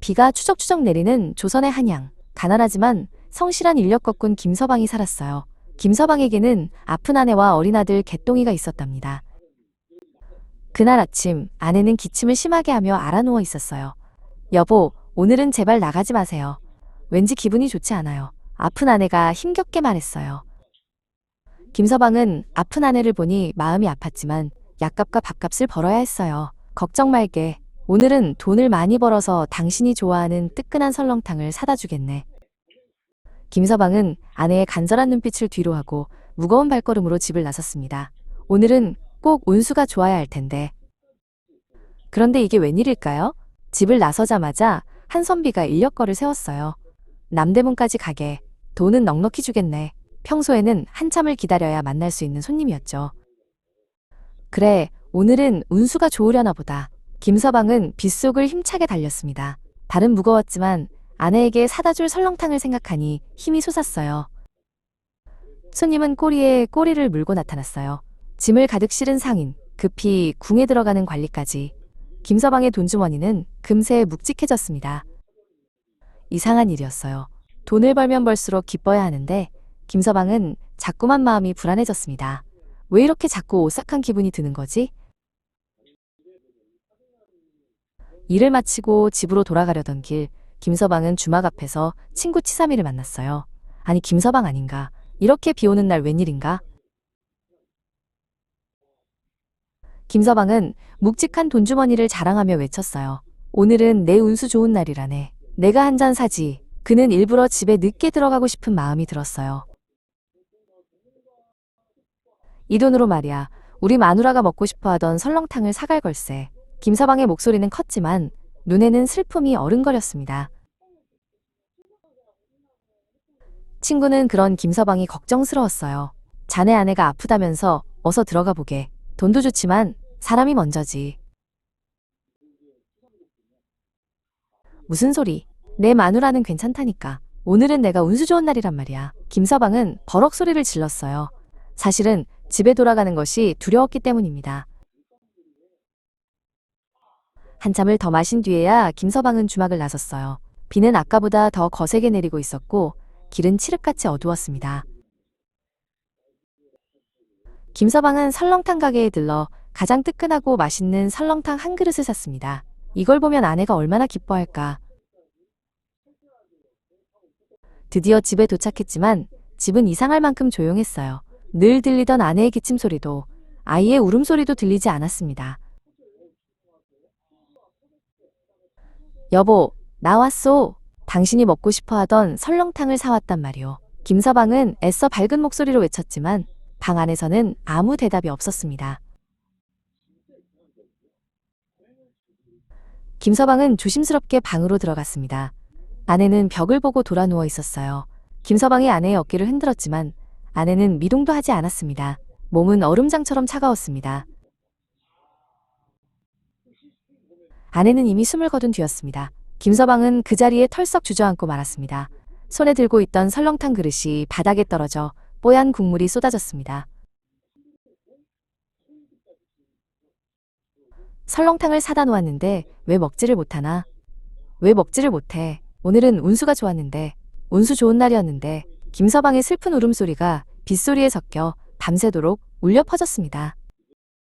비가 추적추적 내리는 조선의 한양. 가난하지만 성실한 인력거꾼 김서방이 살았어요. 김서방에게는 아픈 아내와 어린 아들 개똥이가 있었답니다. 그날 아침 아내는 기침을 심하게 하며 알아누워 있었어요. 여보, 오늘은 제발 나가지 마세요. 왠지 기분이 좋지 않아요. 아픈 아내가 힘겹게 말했어요. 김서방은 아픈 아내를 보니 마음이 아팠지만 약값과 밥값을 벌어야 했어요. 걱정 말게. 오늘은 돈을 많이 벌어서 당신이 좋아하는 뜨끈한 설렁탕을 사다 주겠네. 김서방은 아내의 간절한 눈빛을 뒤로 하고 무거운 발걸음으로 집을 나섰습니다. 오늘은 꼭 운수가 좋아야 할 텐데. 그런데 이게 웬일일까요? 집을 나서자마자 한 선비가 인력거를 세웠어요. 남대문까지 가게. 돈은 넉넉히 주겠네. 평소에는 한참을 기다려야 만날 수 있는 손님이었죠. 그래, 오늘은 운수가 좋으려나 보다. 김서방은 빗속을 힘차게 달렸습니다. 발은 무거웠지만 아내에게 사다 줄 설렁탕을 생각하니 힘이 솟았어요. 손님은 꼬리에 꼬리를 물고 나타났어요. 짐을 가득 실은 상인, 급히 궁에 들어가는 관리까지. 김서방의 돈주머니는 금세 묵직해졌습니다. 이상한 일이었어요. 돈을 벌면 벌수록 기뻐야 하는데 김서방은 자꾸만 마음이 불안해졌습니다. 왜 이렇게 자꾸 오싹한 기분이 드는 거지? 일을 마치고 집으로 돌아가려던 길, 김서방은 주막 앞에서 친구 치사미를 만났어요. 아니, 김서방 아닌가? 이렇게 비 오는 날 웬일인가? 김서방은 묵직한 돈주머니를 자랑하며 외쳤어요. 오늘은 내 운수 좋은 날이라네. 내가 한 잔 사지. 그는 일부러 집에 늦게 들어가고 싶은 마음이 들었어요. 이 돈으로 말이야. 우리 마누라가 먹고 싶어 하던 설렁탕을 사갈 걸세. 김서방의 목소리는 컸지만 눈에는 슬픔이 어른거렸습니다. 친구는 그런 김서방이 걱정스러웠어요. 자네 아내가 아프다면서 어서 들어가 보게. 돈도 좋지만 사람이 먼저지. 무슨 소리? 내 마누라는 괜찮다니까. 오늘은 내가 운수 좋은 날이란 말이야. 김서방은 버럭 소리를 질렀어요. 사실은 집에 돌아가는 것이 두려웠기 때문입니다. 한참을 더 마신 뒤에야 김서방은 주막을 나섰어요. 비는 아까보다 더 거세게 내리고 있었고 길은 칠흑같이 어두웠습니다. 김서방은 설렁탕 가게에 들러 가장 뜨끈하고 맛있는 설렁탕 한 그릇을 샀습니다. 이걸 보면 아내가 얼마나 기뻐할까. 드디어 집에 도착했지만 집은 이상할 만큼 조용했어요. 늘 들리던 아내의 기침 소리도 아이의 울음소리도 들리지 않았습니다. 여보, 나왔소. 당신이 먹고 싶어 하던 설렁탕을 사왔단 말이오. 김서방은 애써 밝은 목소리로 외쳤지만 방 안에서는 아무 대답이 없었습니다. 김서방은 조심스럽게 방으로 들어갔습니다. 아내는 벽을 보고 돌아 누워 있었어요. 김서방이 아내의 어깨를 흔들었지만 아내는 미동도 하지 않았습니다. 몸은 얼음장처럼 차가웠습니다. 아내는 이미 숨을 거둔 뒤였습니다. 김서방은 그 자리에 털썩 주저앉고 말았습니다. 손에 들고 있던 설렁탕 그릇이 바닥에 떨어져 뽀얀 국물이 쏟아졌습니다. 설렁탕을 사다 놓았는데 왜 먹지를 못하나? 왜 먹지를 못해? 오늘은 운수가 좋았는데, 운수 좋은 날이었는데, 김서방의 슬픈 울음소리가 빗소리에 섞여 밤새도록 울려 퍼졌습니다.